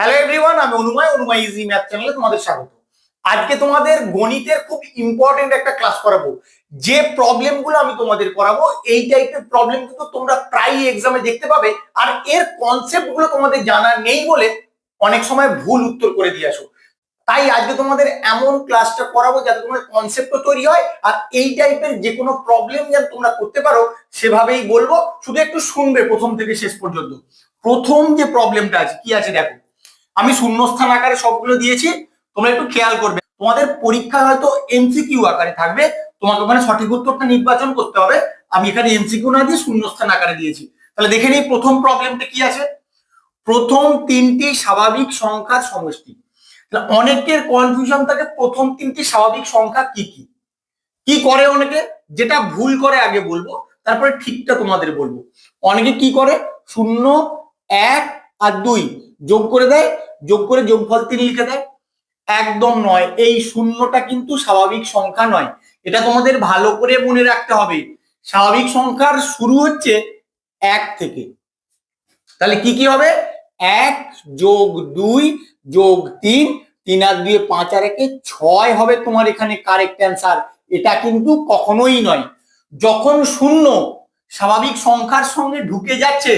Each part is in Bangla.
হ্যালো এভরিওয়ান আমি অনুময় অনুময় ইজি ম্যাথ চ্যানেলে তোমাদের স্বাগত। আজকে তোমাদের গণিতের খুব ইম্পর্টেন্ট একটা ক্লাস করাবো। যে প্রবলেমগুলো আমি তোমাদের করাবো এই টাইপের প্রবলেম কিন্তু তোমরা প্রায়ই এক্সামে দেখতে পাবে। আর এর কনসেপ্টগুলো তোমাদের জানা নেই বলে অনেক সময় ভুল উত্তর করে দিয়ে আসো। তাই আজকে তোমাদের এমন ক্লাসটা করাবো যাতে তোমাদের কনসেপ্টও তৈরি হয়, আর এই টাইপের যে কোনো প্রবলেম যেন তোমরা করতে পারো, সেভাবেই বলব। শুধু একটু শুনবে প্রথম থেকে শেষ পর্যন্ত। প্রথম যে প্রবলেমটা আছে, কি আছে দেখো। আমি শূন্যস্থান আকারে সবগুলো দিয়েছি, তোমরা একটু খেয়াল করবে। তোমাদের পরীক্ষা হয়তো এমসিকিউ আকারে থাকবে, তোমাকে ওখানে সঠিক উত্তরটা নির্বাচন করতে হবে। আমি এখানে এমসিকিউ না দিয়ে শূন্যস্থান আকারে দিয়েছি। তাহলে দেখে নিই প্রথম প্রবলেমটা কি আছে। প্রথম তিনটি স্বাভাবিক সংখ্যার সমষ্টি। তাহলে অনেকের কনফিউশন থাকে, প্রথম তিনটি স্বাভাবিক সংখ্যা কি কি? কি করে অনেকে? যেটা ভুল করে আগে বলব, তারপরে ঠিকটা তোমাদের বলব। অনেকে কি করে? শূন্য, এক আর দুই। যোগ করে দেয়, যোগ করে যোগফল তিন লিখে দেয়। একদম নয়, এই শূন্যটা কিন্তু স্বাভাবিক সংখ্যা নয়। এটা তোমাদের ভালো করে মনে রাখতে হবে। স্বাভাবিক সংখ্যার শুরু হচ্ছে এক থেকে। তাহলে কি কি হবে? এক যোগ দুই যোগ তিন তিন আর দুই পাঁচ আর একে ছয় হবে তোমার এখানে কারেক্ট অ্যান্সার এটা কিন্তু কখনোই নয়। যখন শূন্য, স্বাভাবিক সংখ্যার সঙ্গে ঢুকে যাচ্ছে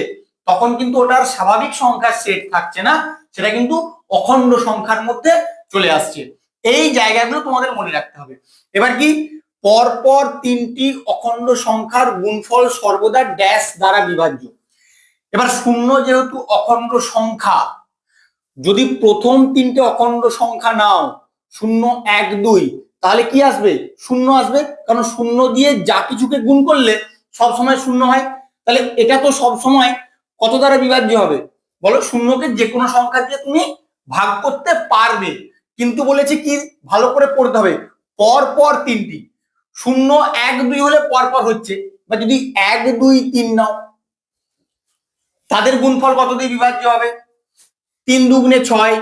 তখন কিন্তু ওটার স্বাভাবিক সংখ্যার সেট থাকছে না, সেটা কিন্তু অখণ্ড সংখ্যার মধ্যে চলে আসছে। এই জায়গাগুলো তোমাদের মনে রাখতে হবে। এবার কি? পরপর তিনটি অখণ্ড সংখ্যার গুণফল সর্বদা ড্যাশ দ্বারা বিভাজ্য। এবার শূন্য যেহেতু অখণ্ড সংখ্যা, যদি প্রথম তিনটে অখণ্ড সংখ্যা নাও, শূন্য এক দুই, তাহলে কি আসবে? শূন্য আসবে, কারণ শূন্য দিয়ে যা কিছুকে গুণ করলে সব সময় শূন্য হয়। তাহলে এটা তো সব সময় কত দ্বারা বিভাজ্য হবে? বলো, শূন্যকে যে কোনো সংখ্যা দিয়ে তুমি ভাগ করতে পারবে। কিন্তু বলেছে কি? ভালো করে পড়তে হবে। পর পর তিনটি। শূন্য এক দুই হলে পর পর হচ্ছে। বা যদি এক দুই তিন নাও, তাদের গুণফল কত দিয়ে বিভাজ্য হবে? তিন দুগুণে ছয়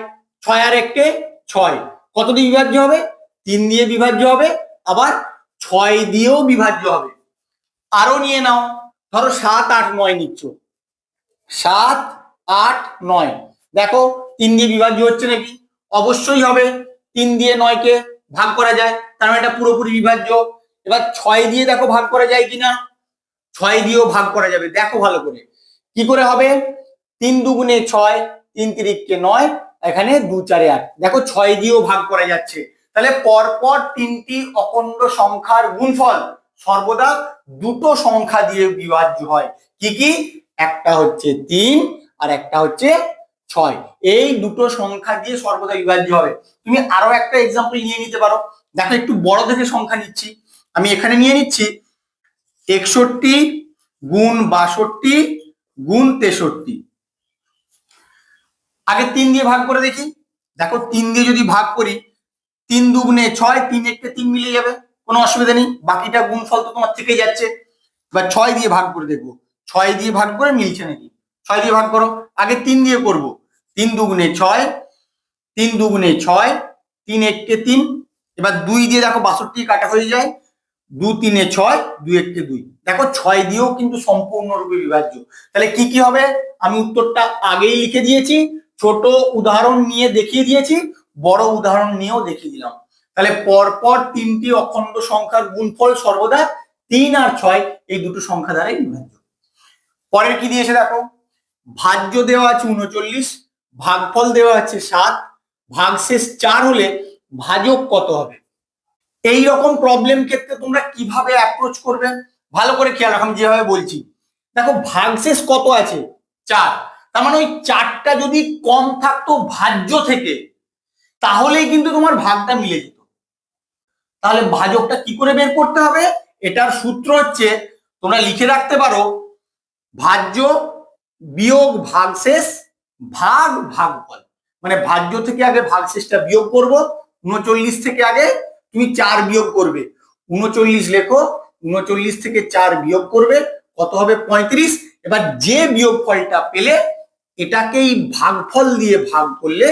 ছয় আর এককে ছয়। কত দিয়ে বিভাজ্য হবে? তিন দিয়ে বিভাজ্য হবে। আবার ছয় দিয়েও বিভাজ্য হবে। আরও নিয়ে নাও। ধরো সাত, আট, নয় নিচ্ছ। সাত, আট, নয়। দেখো, তিন দিয়ে বিভাজ্য হচ্ছে নাকি? অবশ্যই হবে। তিন দিয়ে নয়কে ভাগ করা যায়। তার মানে এটা পুরোপুরি বিভাজ্য। এবার ছয় দিয়ে দেখো ভাগ করা যায় কিনা? ছয় দিয়েও ভাগ করা যাবে। দেখো ভালো করে। কি করে হবে? তিন দুগুণে ছয়, তিন তিরিককে নয়, এখানে দু চারে আট। দেখো, ছয় দিয়েও ভাগ করা যাচ্ছে। তাহলে পরপর তিনটি অখণ্ড সংখ্যার গুণফল সর্বদা দুটো সংখ্যা দিয়ে বিভাজ্য হয়। কি কি? একটা হচ্ছে তিন আর একটা হচ্ছে ছয়। এই দুটো সংখ্যা দিয়ে সর্বদা বিভাজ্য হবে। তুমি আরও একটা এক্সাম্পল নিয়ে নিতে পারো। দেখো, একটু বড় দেখে সংখ্যা নিচ্ছি। আমি এখানে নিয়ে নিচ্ছি, একষট্টি গুণ বাষট্টি গুণ তেষট্টি। আগে তিন দিয়ে ভাগ করে দেখি। দেখো, তিন দিয়ে যদি ভাগ করি, তিন দুগুণে ছয়, তিন একটা তিন মিলে যাবে। কোনো অসুবিধা নেই। বাকিটা গুণফল তো তোমার থেকে যাচ্ছে। বা ছয় দিয়ে ভাগ করে দেখব। ছয় দিয়ে ভাগ করে মিলছে নাকি? ছয় দিয়ে ভাগ করো, আগে তিন দিয়ে করব। তিন দুগুণে ছয়, তিন দুগুণে ছয়, তিন এককে তিন, এবার দুই দিয়ে দেখো বাষট্টি কাটা হয়ে যায়। দু তিনে ছয়, দুই এককে দুই। দেখো ছয় দিয়েও কিন্তু সম্পূর্ণরূপে বিভাজ্য। তাহলে কি কি হবে? আমি উত্তরটা আগেই লিখে দিয়েছি, ছোট উদাহরণ নিয়ে দেখিয়ে দিয়েছি, বড় উদাহরণ নিয়েও দেখিয়ে দিলাম। তাহলে পরপর তিনটি অখণ্ড সংখ্যার গুণফল সর্বদা তিন আর ছয়, এই দুটো সংখ্যা দ্বারাই বিভাজ্য। পরের কি দিয়েছে দেখো? ভাজ্য দেওয়া আছে উনচল্লিশ, ভাগফল দেওয়া আছে সাত, ভাগশেষ চার হলে ভাজক কত হবে? এই রকম প্রবলেম ক্ষেত্রে তোমরা কীভাবে অ্যাপ্রোচ করবে? ভালো করে খেয়াল রাখো, আমি যেভাবে বলছি। দেখো, ভাগশেষ কত আছে? চার। তার মানে ওই চারটা যদি কম থাকতো ভাজ্য থেকে, তাহলেই কিন্তু তোমার ভাগটা মিলে যেত। তাহলে ভাজকটা কি করে বের করতে হবে? এটার সূত্র হচ্ছে, তোমরা লিখে রাখতে পারো ভাজ্য, বিয়োগ, ভাগশেষ, ভাগ, ভাগফল। মানে ভাজ্য থেকে আগে ভাগশেষটা বিয়োগ করব উনচল্লিশ থেকে আগে তুমি চার বিয়োগ করবে। উনচল্লিশ লেখো উনচল্লিশ থেকে চার বিয়োগ করবে, কত হবে পঁয়ত্রিশ? এবার যে বিয়োগ ফলটা পেলে, এটাকেই ভাগফল দিয়ে ভাগ করলে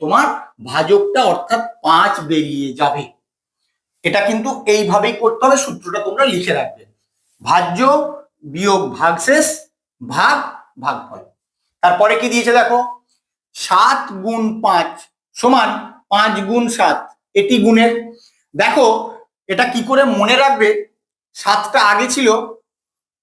তোমার ভাজকটা অর্থাৎ পাঁচ বেরিয়ে যাবে। এটা কিন্তু এইভাবেই করতে হবে, সূত্রটা তোমরা লিখে রাখবে। ভাজ্য বিয়োগ ভাগশেষ ভাগ ভাগফল তারপরে কি দিয়েছে দেখো? সাত গুণ পাঁচ সমান পাঁচ গুণ সাত। এটি গুণের। দেখো, এটা কি করে মনে রাখবে? সাতটা আগে ছিল,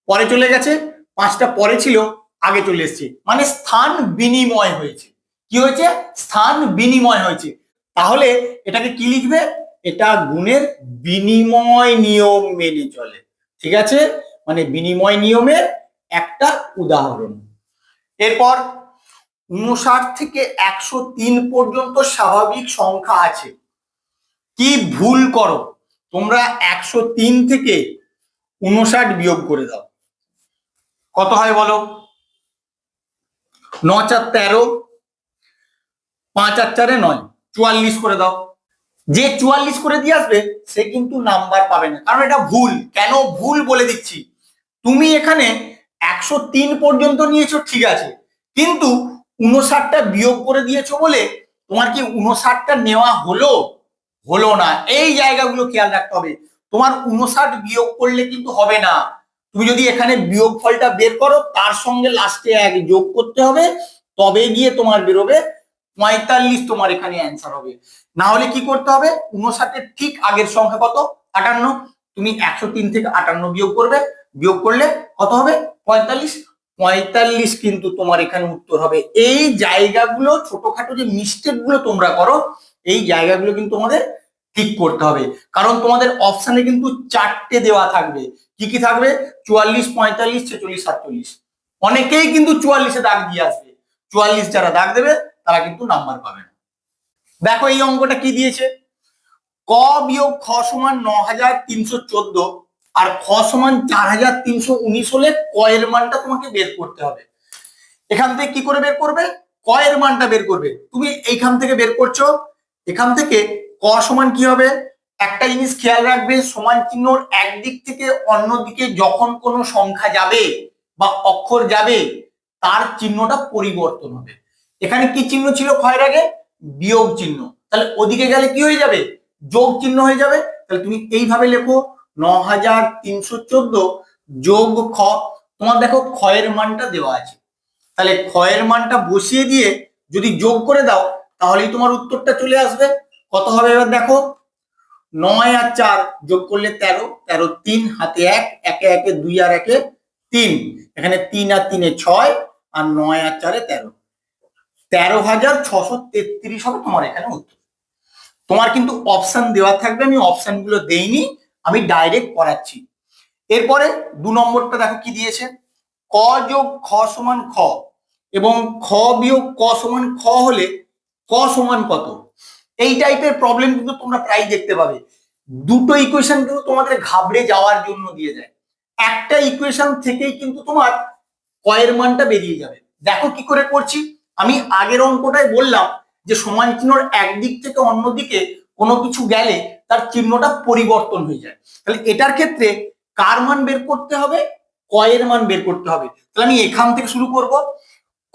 পরে চলে গেছে। পাঁচটা পরে ছিল, আগে চলে এসছে। মানে স্থান বিনিময় হয়েছে। কি হয়েছে? স্থান বিনিময় হয়েছে। তাহলে এটাকে কি লিখবে? এটা গুণের বিনিময় নিয়ম মেনে চলে। ঠিক আছে? মানে বিনিময় নিয়মের একটা উদাহরণ। এরপর উনষাট থেকে একশো তিন পর্যন্ত স্বাভাবিক সংখ্যা আছে। কি ভুল করো? তোমরা একশো তিন থেকে উনষাট বিয়োগ করে দাও। কত হয় বলো? ন চার তেরো, পাঁচ আর চারে নয়, চুয়াল্লিশ করে দাও। যে চুয়াল্লিশ করে দিয়ে আসবে, সে কিন্তু নাম্বার পাবে না। কারণ এটা ভুল। কেন ভুল বলে দিচ্ছি? তুমি এখানে একশো তিন পর্যন্ত নিয়েছো, ঠিক আছে। কিন্তু উনষাটটা বিয়োগ করে দিয়েছ বলে তোমার কি উনষাটটা নেওয়া হলো? হলো না। এই জায়গাগুলো খেয়াল রাখতে হবে। তোমার উনষাট বিয়োগ করলে কিন্তু হবে না। তুমি যদি এখানে বিয়োগ ফলটা বের করো, তার সঙ্গে লাস্টে এক যোগ করতে হবে, তবে গিয়ে তোমার বেরোবে পঁয়তাল্লিশ, তোমার এখানে অ্যান্সার হবে। না হলে কি করতে হবে? উনষাটের ঠিক আগের সংখ্যা কত? আটান্ন। তুমি একশো তিন থেকে আটান্ন বিয়োগ করবে। বিয়োগ করলে কত হবে? পঁয়তাল্লিশ। পঁয়তাল্লিশ কিন্তু তোমার এখানে উত্তর হবে। এই জায়গাগুলো, ছোটখাটো যে মিস্টেকগুলো তোমরা করো, এই জায়গাগুলো কিন্তু তোমাদের ঠিক করতে হবে। কারণ তোমাদের অপশানে কিন্তু চারটে দেওয়া থাকবে। কি কি থাকবে? চুয়াল্লিশ, পঁয়তাল্লিশ, ছেচল্লিশ, সাতচল্লিশ। অনেকেই কিন্তু চুয়াল্লিশে দাগ দিয়ে আসবে। চুয়াল্লিশ যারা দাগ দেবে, তারা কিন্তু নাম্বার পাবে না। দেখো এই অঙ্কটা কি দিয়েছে? ক বিয়োগ খ সমান ন হাজার তিনশো চোদ্দ। আর খ সমান চার হাজার তিনশো উনিশ হলে ক এর মানটা তোমাকে বের করতে হবে। এখান থেকে কি করে বের করবে? ক এর মানটা বের করবে। তুমি এইখান থেকে বের করছ। এখান থেকে ক সমান কি হবে? একটা জিনিস খেয়াল রাখবে, সমান চিহ্নর একদিক থেকে অন্য দিকে যখন কোনো সংখ্যা যাবে বা অক্ষর যাবে, তার চিহ্নটা পরিবর্তন হবে। এখানে কি চিহ্ন ছিল ক্ষয়ের আগে? বিয়োগ চিহ্ন। তাহলে ওদিকে গেলে কি হয়ে যাবে? যোগ চিহ্ন হয়ে যাবে। তাহলে তুমি এইভাবে লেখো। ন হাজার তিনশো চোদ্দ যোগ খ। তোমার দেখো ক্ষয়ের মানটা দেওয়া আছে। তাহলে ক্ষয়ের মানটা বসিয়ে দিয়ে যদি যোগ করে দাও, তাহলেই তোমার উত্তরটা চলে আসবে। কত হবে এবার দেখো? নয় আর চার যোগ করলে তেরো। তেরো তিন, হাতে এক, একে একে দুই আর একে তিন। এখানে তিন আর তিনে ছয় আর নয় আর চারে তেরো। তেরো হাজার ছশো তেত্রিশ হবে তোমার এখানে উত্তর। তোমার কিন্তু অপশন দেওয়া থাকবে। আমি অপশনগুলো দেইনি। আমি ডাইরেক্ট করাচ্ছি এরপরে দু নম্বরটা দেখো কি দিয়েছে? ক যোগ খ সমান খ এবং খ বিয়োগ ক সমান খ হলে ক সমান কত? এই টাইপের প্রবলেম কিন্তু তোমরা প্রায় দেখতে পাবে। দুটো ইকুয়েশন কিন্তু তোমাদের ঘাবড়ে যাওয়ার জন্য দিয়ে যায় একটা ইকুয়েশন থেকেই কিন্তু তোমার কয়ের মানটা বেরিয়ে যাবে। দেখো কি করে করছি? আমি আগের অঙ্কটায় বললাম যে সমান চিহ্নর একদিক থেকে অন্যদিকে কোনো কিছু গেলে তার চিহ্নটা পরিবর্তন হয়ে যায়। তাহলে এটার ক্ষেত্রে কার মান বের করতে হবে? কয়ের মান বের করতে হবে। তাহলে আমি এখান থেকে শুরু করব।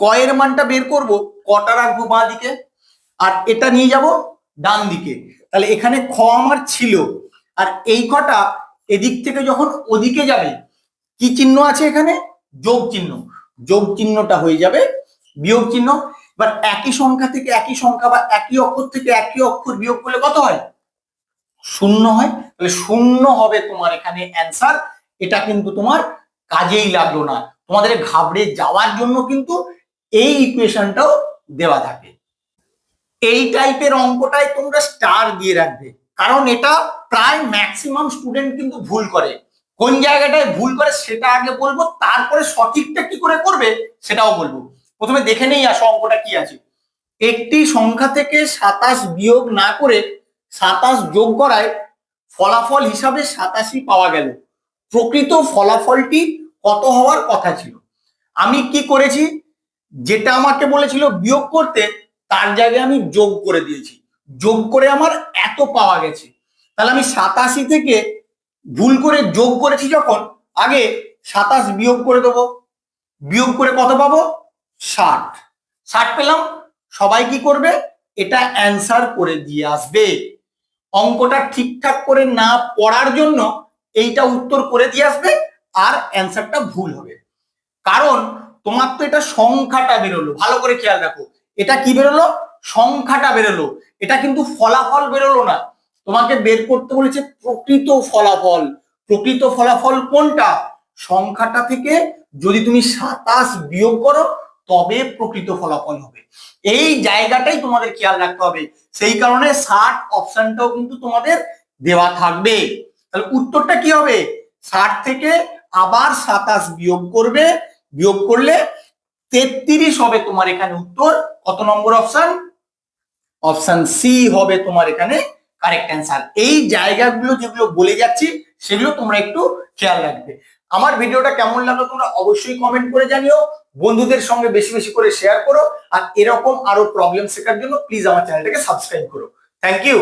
কয়ের মানটা বের করব কটা রাখব বাঁ দিকে আর এটা নিয়ে যাব ডান দিকে তাহলে এখানে খ আমার ছিল, আর এই কটা এদিক থেকে যখন ওদিকে যাবে, কি চিহ্ন আছে এখানে? যোগ চিহ্ন। যোগ চিহ্নটা হয়ে যাবে বিয়োগ চিহ্ন। এবার একই সংখ্যা থেকে একই সংখ্যা বা একই অক্ষর থেকে একই অক্ষর বিয়োগ করলে কত হয়? শূন্য হয়, তাহলে শূন্য হবে তোমার এখানে অ্যান্সার এটা কিন্তু তোমার কাজেই লাগল না। তোমাদের ঘাবড়ে যাওয়ার জন্য কিন্তু এই ইকুয়েশনটাও দেওয়া থাকে। এই টাইপের অঙ্কটাই তোমরা স্টার দিয়ে রাখবে। কারণ এটা প্রায় ম্যাক্সিমাম স্টুডেন্ট কিন্তু ভুল করে। কোন জায়গাটায় ভুল করে সেটা আগে বলব, তারপরে সঠিকটা কি করে করবে সেটাও বলব। প্রথমে দেখে নেই আসো অঙ্কটা কি আছে। একটি সংখ্যা থেকে সাতাশ বিয়োগ না করে সাতাশ যোগ করায় ফলাফল হিসাবে সাতাশি পাওয়া গেল। প্রকৃত ফলাফলটি কত হওয়ার কথা ছিল? আমি কি করেছি? যেটা আমাকে বলেছিল বিয়োগ করতে, তার জায়গায় আমি যোগ করে দিয়েছি। যোগ করে আমার এত পাওয়া গেছে। তাহলে আমি সাতাশি থেকে ভুল করে যোগ করেছি যখন, আগে সাতাশ বিয়োগ করে দেবো। বিয়োগ করে কত পাবো? ষাট। ষাট পেলাম। সবাই কি করবে? এটা অ্যান্সার করে দিয়ে আসবে। অঙ্কটা ঠিকঠাক করে না পড়ার জন্য এইটা উত্তর করে দিয়ে আসবে আর অ্যান্সারটা ভুল হবে। কারণ তোমার তো এটা সংখ্যাটা বেরোলো, ভালো করে খেয়াল রাখো। এটা কি বেরোলো? সংখ্যাটা বেরোলো। এটা কিন্তু ফলাফল বেরোলো না। তোমাকে বের করতে বলেছে প্রকৃত ফলাফল। প্রকৃত ফলাফল কোনটা? সংখ্যাটা থেকে যদি তুমি সাতাশ বিয়োগ করো তবে প্রকৃত ফলাফল হবে। এই জায়গাটাই তোমাদের খেয়াল রাখতে হবে। সেই কারণে ষাট অপশনটাও কিন্তু তোমাদের দেওয়া থাকবে। তাহলে উত্তরটা কি হবে? ষাট থেকে আবার সাতাশ বিয়োগ করবে। বিয়োগ করলে তেত্রিশ হবে তোমার এখানে উত্তর। কত নম্বর অপশন অপশন সি হবে তোমার এখানে কারেক্ট অ্যান্সার এই জায়গাগুলো যেগুলো বলে যাচ্ছি, সেগুলো তোমরা একটু খেয়াল রাখবে। আমার ভিডিওটা কেমন লাগল তোমরা অবশ্যই কমেন্ট করে জানিও। বন্ধুদের সঙ্গে বেশি বেশি করে শেয়ার করো। আর এরকম আরও প্রবলেম শেখার জন্য প্লিজ আমার চ্যানেলটাকে সাবস্ক্রাইব করো। Thank you